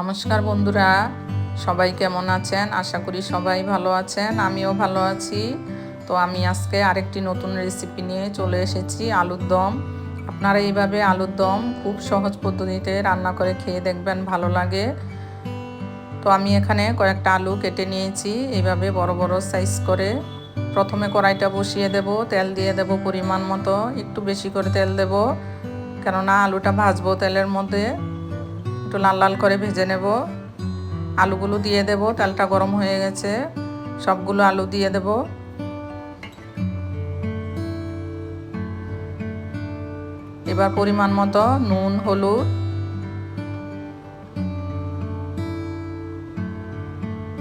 নমস্কার বন্ধুরা, সবাই কেমন আছেন? আশা করি সবাই ভালো আছেন, আমিও ভালো আছি। তো আমি আজকে আরেকটি নতুন রেসিপি নিয়ে চলে এসেছি, আলুর দম। আপনারা এইভাবে আলুর দম খুব সহজ পদ্ধতিতে রান্না করে খেয়ে দেখবেন, ভালো লাগে। তো আমি এখানে কয়েকটা আলু কেটে নিয়েছি, এইভাবে বড় বড় সাইজ করে। প্রথমে কড়াইটা বসিয়ে দেব, তেল দিয়ে দেব পরিমাণ মতো, একটু বেশি করে তেল দেব। কেননা আলুটা ভাজবো তেলের মধ্যে। একটু লাল লাল করে ভেজে নেব। আলুগুলো দিয়ে দেব, তেলটা গরম হয়ে গেছে। সবগুলো আলু দিয়ে দেব। এবার পরিমাণ মতো নুন, হলুদ।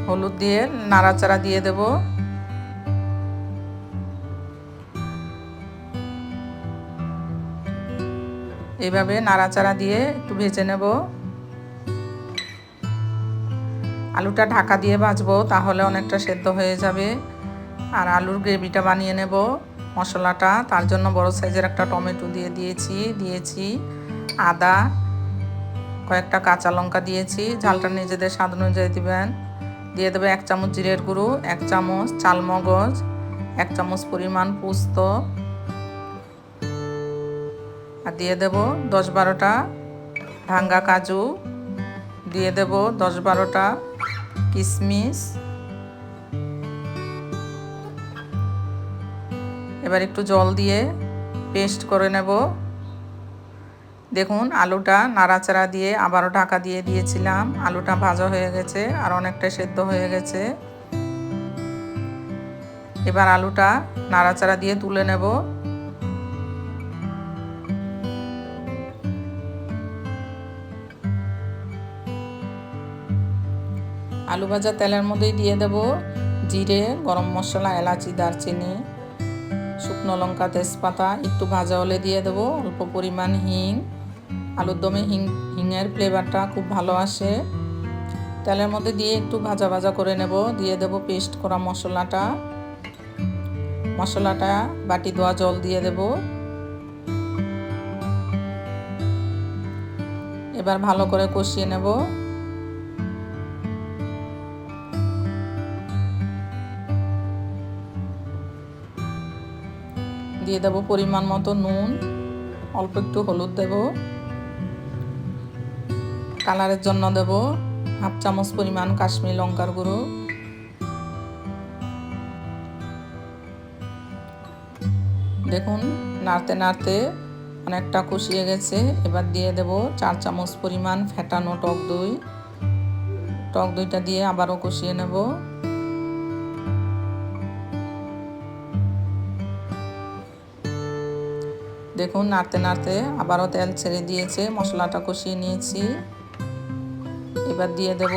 হলুদ দিয়ে নাড়াচাড়া দিয়ে দেব। এইভাবে নাড়াচাড়া দিয়ে একটু ভেজে নেব। আলুটা ঢাকা দিয়ে ভাজবো, তাহলে অনেকটা সেদ্ধ হয়ে যাবে। আর আলুর গ্রেভিটা বানিয়ে নেব মশলাটা। তার জন্য বড় সাইজের একটা টমেটো দিয়ে দিয়েছি দিয়েছি আদা, কয়েকটা কাঁচা লঙ্কা দিয়েছি। ঝালটা নিজেদের স্বাদ অনুযায়ী দিবেন। দিয়ে দেবে এক চামচ জিরের গুঁড়ো, এক চামচ চালমগজ, এক চামচ পরিমাণ পুস্ত। আর দিয়ে দেব দশ বারোটা ভাঙ্গা কাজু। দিয়ে দেব দশ বারোটা কিশমিশ এবার একটু জল দিয়ে পেস্ট করে নেব। দেখুন, আলুটা নাড়াচাড়া দিয়ে আবারও ঢাকা দিয়ে দিয়েছিলাম। আলুটা ভাজা হয়ে গেছে আর অনেকটা সেদ্ধ হয়ে গেছে। এবার আলুটা নাড়াচাড়া দিয়ে তুলে নেব। আলু ভাজা তেলের মধ্যেই দিয়ে দেব জিরে, গরম মশলা, এলাচি, দারচিনি, শুকনো লঙ্কা, তেজপাতা, একটু ভাজা হলে দিয়ে দেব, অল্প পরিমাণ হিং। আলুর দমে হিং হিংয়ের ফ্লেভারটা খুব ভালো আসে। তেলের মধ্যে দিয়ে একটু ভাজা ভাজা করে নেব, দিয়ে দেব পেস্ট করা মশলাটা। মশলাটা বাটি দোয়া জল দিয়ে দেব। এবার ভালো করে কষিয়ে নেব। দিয়ে দেব পরিমাণ মতো নুন। অল্প একটু হলুদ দেব। কালারের জন্য দেব হাফ চামচ পরিমাণ কাশ্মীর লঙ্কার গুঁড়ো। দেখুন, নাড়তে নাড়তে অনেকটা কষিয়ে গেছে। এবার দিয়ে দেব চার চামচ পরিমাণ ফেটানো টক দই। টক দইটা দিয়ে আবারও কষিয়ে নেব। দেখুন, নাড়তে নাড়তে আবারও তেল ছেড়ে দিয়েছে, মশলাটা কষিয়ে নিয়েছি। এবার দিয়ে দেব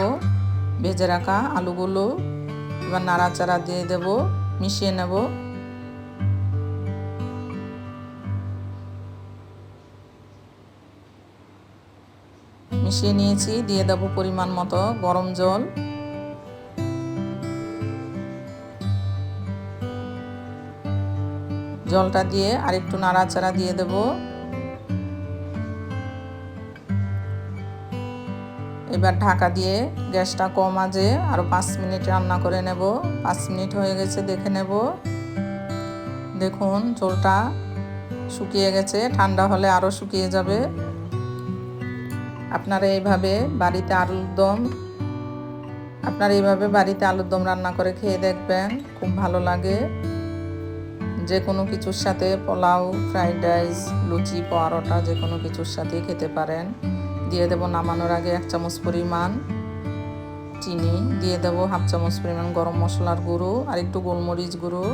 ভেজে রাখা আলুগুলো, এবার নাড়াচাড়া দিয়ে দেব, মিশিয়ে নেব। মিশিয়ে নিয়েছি, দিয়ে দেব পরিমাণ মতো গরম জল। জলটা দিয়ে আরেকটু নাড়াচাড়া দিয়ে দেব। এবার ঢাকা দিয়ে গ্যাসটা কম আজে আরও পাঁচ মিনিট রান্না করে নেব। পাঁচ মিনিট হয়ে গেছে, দেখে নেব। দেখুন ঝোলটা শুকিয়ে গেছে, ঠান্ডা হলে আরও শুকিয়ে যাবে। আপনারা এইভাবে বাড়িতে আলুর দম আপনারা এইভাবে বাড়িতে আলুর দম রান্না করে খেয়ে দেখবেন, খুব ভালো লাগে। যে কোনো কিছুর সাথে পোলাও, ফ্রাইড রাইস, লুচি, পরোটা যে কোনো কিছুর সাথেই খেতে পারেন। দিয়ে দেব নামানোর আগে এক চামচ পরিমাণ চিনি। দিয়ে দেব হাফ চামচ পরিমাণ গরম মশলার গুঁড়ো আর একটু গোলমরিচ গুঁড়ো।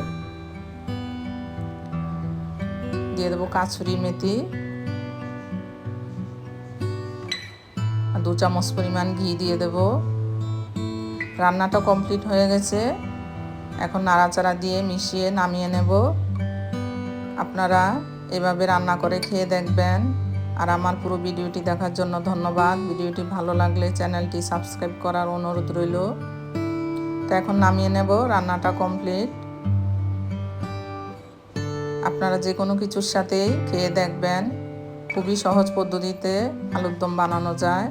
দিয়ে দেবো কাছুরি মেথি। দু চামচ পরিমাণ ঘি দিয়ে দেব। রান্নাটা কমপ্লিট হয়ে গেছে। এখন নাড়াচাড়া দিয়ে মিশিয়ে নামিয়ে নেব। আপনারা এভাবে রান্না করে খেয়ে দেখবেন। আর আমার পুরো ভিডিওটি দেখার জন্য ধন্যবাদ। ভিডিওটি ভালো লাগলে চ্যানেলটি সাবস্ক্রাইব করার অনুরোধ রইল। তো এখন নামিয়ে নেব, রান্নাটা কমপ্লিট। আপনারা যে কোনো কিছুর সাথেই খেয়ে দেখবেন। খুবই সহজ পদ্ধতিতে আলুর দম বানানো যায়।